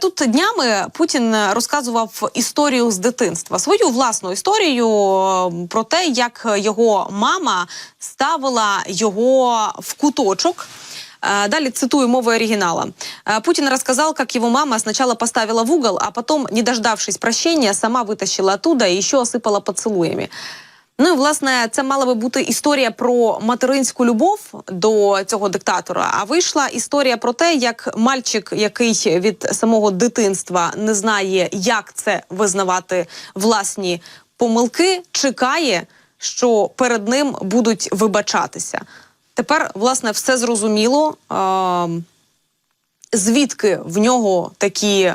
Тут днями Путін розказував історію з дитинства, свою власну історію е, про те, як його мама ставила його в куточок. Э, Далее цитую мову оригинала. Э, Путин рассказал, как его мама сначала поставила в угол, а потом, не дождавшись прощения, сама вытащила оттуда и еще осыпала поцелуями. Ну і власне це мала би бути історія про материнську любов до цього диктатора. А вийшла історія про те, як мальчик, який від самого дитинства не знає, як це визнавати власні помилки, чекає, що перед ним будуть вибачатися. Тепер, власне, все зрозуміло. Ем, звідки в нього такі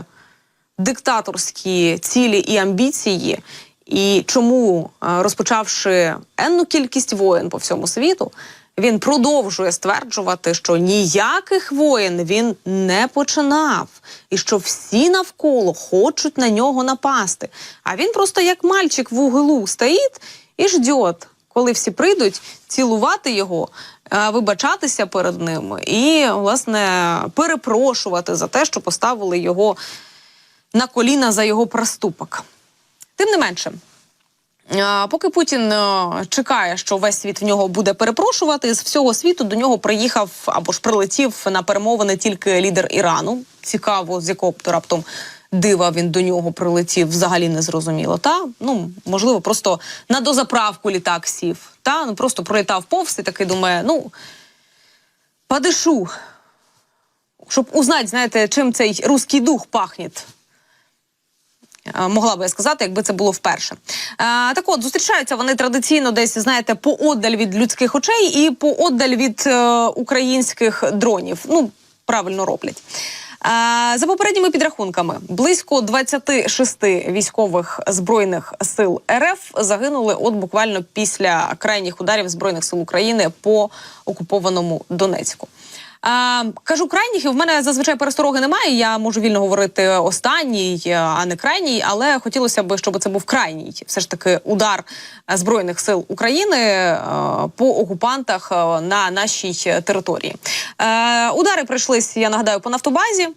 диктаторські цілі і амбіції, і чому, е, розпочавши енну кількість воєн по всьому світу, він продовжує стверджувати, що ніяких воєн він не починав, і що всі навколо хочуть на нього напасти. А він просто як мальчик в углу стоїть і ждет, коли всі прийдуть цілувати його, е, вибачатися перед ним і, власне, перепрошувати за те, що поставили його на коліна за його проступок. Тим не менше, поки Путін е, чекає, що весь світ в нього буде перепрошувати, з всього світу до нього приїхав або ж прилетів на перемовини тільки лідер Ірану. Цікаво, з якого раптом дива він до нього прилетів, взагалі не зрозуміло. Та ну можливо, просто на дозаправку літак сів. Та ну просто пролітав повз і такий думає, ну подишу, щоб узнати, знаєте, чим цей руський дух пахне. Е, Могла би я сказати, якби це було вперше. Е, так от зустрічаються вони традиційно десь, знаєте, поодаль від людських очей і поодаль від е, українських дронів. Ну, правильно роблять. За попередніми підрахунками, близько 26 військових збройних сил РФ загинули от буквально після крайніх ударів збройних сил України по окупованому Донецьку. А, кажу крайніх, і в мене зазвичай перестороги немає. Я можу вільно говорити останній, е, а не крайній. Але хотілося б, щоб це був крайній, все ж таки, удар е, збройних сил України е, по окупантах е, на нашій території. Е, удари прийшлись, я нагадаю, по нафтобазі,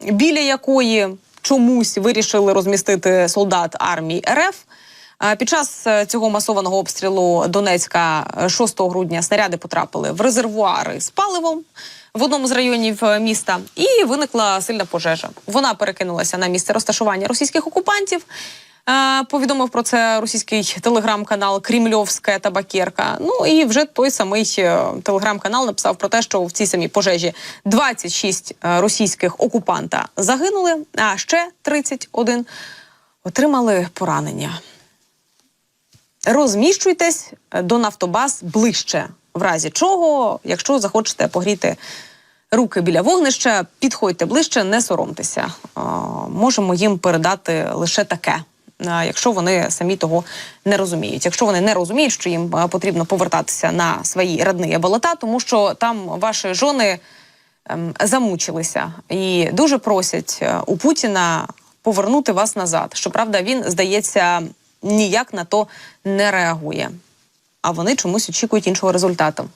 біля якої чомусь вирішили розмістити солдат армії РФ. Е, Під час е, цього масованого обстрілу Донецька е, 6 грудня снаряди потрапили в резервуари з паливом в одному з районів е, міста, і виникла сильна пожежа. Вона перекинулася на місце розташування російських окупантів. Е, Повідомив про це російський телеграм-канал Крімльовська табакерка. Ну і вже той самий е, телеграм-канал написав про те, що в цій самій пожежі 26 е, російських окупанта загинули, а ще 31 отримали поранення. Розміщуйтесь е, до нафтобаз ближче, в разі чого, якщо захочете погріти руки біля вогнища, підходьте ближче, не соромтеся. Е, Можемо їм передати лише таке. е, Якщо вони самі того не розуміють, якщо вони не розуміють, що їм потрібно повертатися на свої родні болота, тому що там ваші жони ем, замучилися і дуже просять у Путіна повернути вас назад. Щоправда, він здається ніяк на то не реагує. А вони чомусь очікують іншого результату.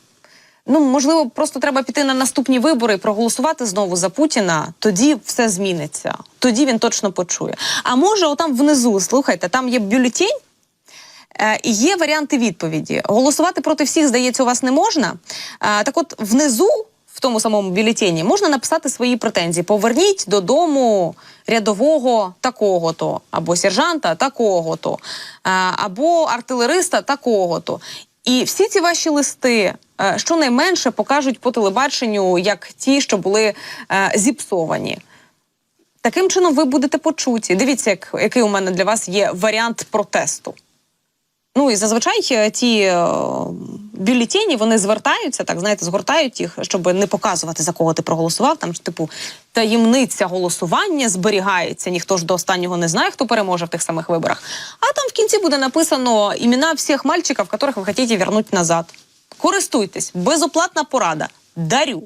Ну, можливо, просто треба піти на наступні вибори і проголосувати знову за Путіна. Тоді все зміниться. Тоді він точно почує. А може, отам внизу, слухайте, там є бюлетень, Е, І є варіанти відповіді. Голосувати проти всіх, здається, у вас не можна. Е, Так от, внизу, в тому самому бюлетені, можна написати свої претензії. Поверніть додому рядового такого-то, або сержанта такого-то, е, або артилериста такого-то. І всі ці ваші листи е, щонайменше покажуть по телебаченню, як ті, що були е, зіпсовані. Таким чином ви будете почуті. Дивіться, як, який у мене для вас є варіант протесту. Ну і зазвичай е, ті е, бюлетені вони звертаються, так знаєте, згортають їх, щоб не показувати за кого ти проголосував. Там ж типу таємниця голосування зберігається. Ніхто ж до останнього не знає, хто переможе в тих самих виборах. А там в кінці буде написано імена всіх мальчиків, яких ви хочете вернути назад. Користуйтесь, безоплатна порада. Дарю.